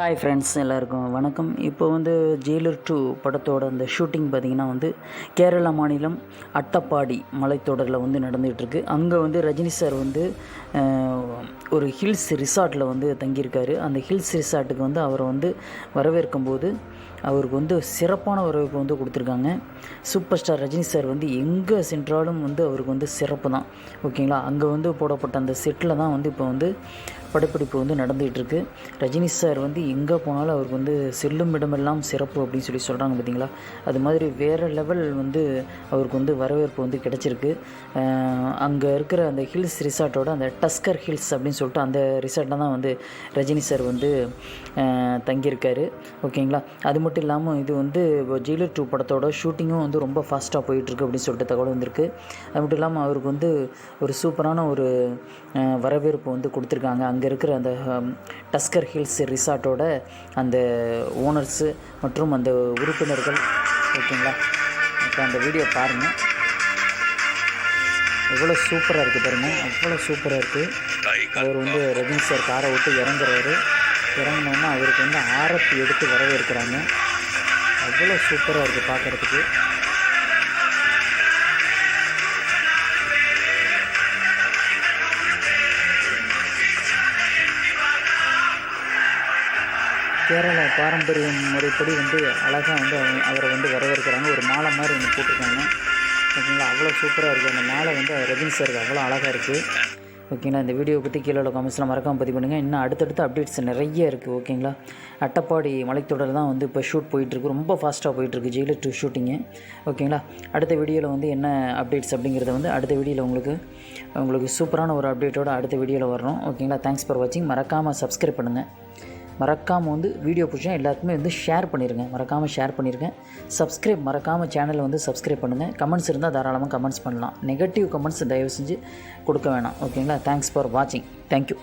Hi friends எல்லாருக்கும் வணக்கம். இப்போ வந்து ஜெயிலர் டூ படத்தோட அந்த ஷூட்டிங் பார்த்திங்கன்னா வந்து கேரளா மாநிலம் அட்டப்பாடி மலைத்தொடரில் வந்து நடந்துகிட்ருக்கு அங்கே வந்து ரஜினி சார் வந்து ஒரு ஹில்ஸ் ரிசார்ட்டில் வந்து தங்கியிருக்காரு. அந்த ஹில்ஸ் ரிசார்ட்டுக்கு வந்து அவரை வந்து வரவேற்கும் போது அவருக்கு வந்து சிறப்பான வரவேற்பு வந்து கொடுத்துருக்காங்க. சூப்பர் ஸ்டார் ரஜினி சார் வந்து எங்கே சென்றாலும் வந்து அவருக்கு வந்து சிறப்பு தான். ஓகேங்களா? அங்கே வந்து போடப்பட்ட அந்த செட்டில் தான் வந்து இப்போ வந்து படப்பிடிப்பு வந்து நடந்துகிட்டு இருக்கு ரஜினி சார் வந்து எங்கே போனாலும் அவருக்கு வந்து செல்லும் இடமெல்லாம் சிறப்பு அப்படின்னு சொல்லி சொல்கிறாங்க பார்த்தீங்களா அது மாதிரி வேறு லெவல் வந்து அவருக்கு வந்து வரவேற்பு வந்து கிடச்சிருக்கு. அங்கே இருக்கிற அந்த ஹில்ஸ் ரிசார்ட்டோட அந்த டஸ்கர் ஹில்ஸ் அப்படின்னு சொல்லிட்டு அந்த ரிசார்ட்டில் தான் வந்து ரஜினி சார் வந்து தங்கியிருக்காரு. ஓகேங்களா? அது மட்டும் இல்லாமல் இது வந்து ஜெயிலர் டூ படத்தோட ஷூட்டிங்கும் வந்து ரொம்ப ஃபாஸ்ட்டாக போயிட்டுருக்கு அப்படின்னு சொல்லிட்டு தகவல் வந்திருக்கு. அது மட்டும் இல்லாமல் அவருக்கு வந்து ஒரு சூப்பரான ஒரு வரவேற்பு வந்து கொடுத்துருக்காங்க. அங்கே இருக்கிற அந்த டஸ்கர் ஹில்ஸ் ரிசார்ட்டோட அந்த ஓனர்ஸு மற்றும் அந்த உறுப்பினர்கள் ஓகேங்களா? இப்போ அந்த வீடியோ பாருங்கள் எவ்வளோ சூப்பராக இருக்குது பாருங்கள் அவ்வளோ சூப்பராக இருக்குது அவர் வந்து ரஜினி சார் காரை விட்டு இறங்குறாரு. இறங்கினோன்னா அவருக்கு வந்து ஆரத்தி எடுத்து வரவேற்கிறாங்க. அவ்வளோ சூப்பராக இருக்குது பார்க்குறதுக்கு கேரளா பாரம்பரிய முறைப்படி வந்து அழகாக வந்து அவங்க- அவரை வந்து வரவேற்கிறாங்க. ஒரு மாலை மாதிரி ஒன்று போட்டிருக்காங்க. ஓகேங்களா? அவ்வளோ சூப்பராக இருக்குது அந்த மாலை வந்து ரஜினி சாருக்கு அவ்வளோ அழகாக இருக்குது ஓகேங்களா? இந்த வீடியோ பற்றி கீழே உள்ள கமெண்ட்ஸில் மறக்காமல் பதிவு பண்ணுங்கள் இன்னும் அடுத்தடுத்த அப்டேட்ஸ் நிறைய இருக்குது ஓகேங்களா? அட்டப்பாடி மலைத்தொடர் தான் வந்து இப்போ ஷூட் போயிட்டுருக்கு. ரொம்ப ஃபாஸ்ட்டாக போயிட்டுருக்கு. ஜெயிலர் டூ ஷூட்டிங்கு ஓகேங்களா? அடுத்த வீடியோவில் வந்து என்ன அப்டேட்ஸ் அப்படிங்கிறத வந்து அடுத்த வீடியோவில் உங்களுக்கு உங்களுக்கு சூப்பரான ஒரு அப்டேட்டோட அடுத்த வீடியோவில் வரணும் ஓகேங்களா? தேங்க்ஸ் ஃபார் வாட்சிங் மறக்காமல் சப்ஸ்கிரைப் பண்ணுங்கள் மறக்காமல் வந்து வீடியோ பிடிச்சா எல்லாருக்குமே வந்து ஷேர் பண்ணிடுங்க மறக்காமல் ஷேர் பண்ணிடுங்க சப்ஸ்கிரைப் மறக்காமல் சேனலை வந்து சப்ஸ்கிரைப் பண்ணுங்கள் கமெண்ட்ஸ் இருந்தால் தாராளமாக கமெண்ட்ஸ் பண்ணலாம். நெகட்டிவ் கமெண்ட்ஸ் தயவு செஞ்சு கொடுக்க வேணாம். ஓகேங்களா தேங்க்ஸ் ஃபார் வாட்சிங் தேங்க்யூ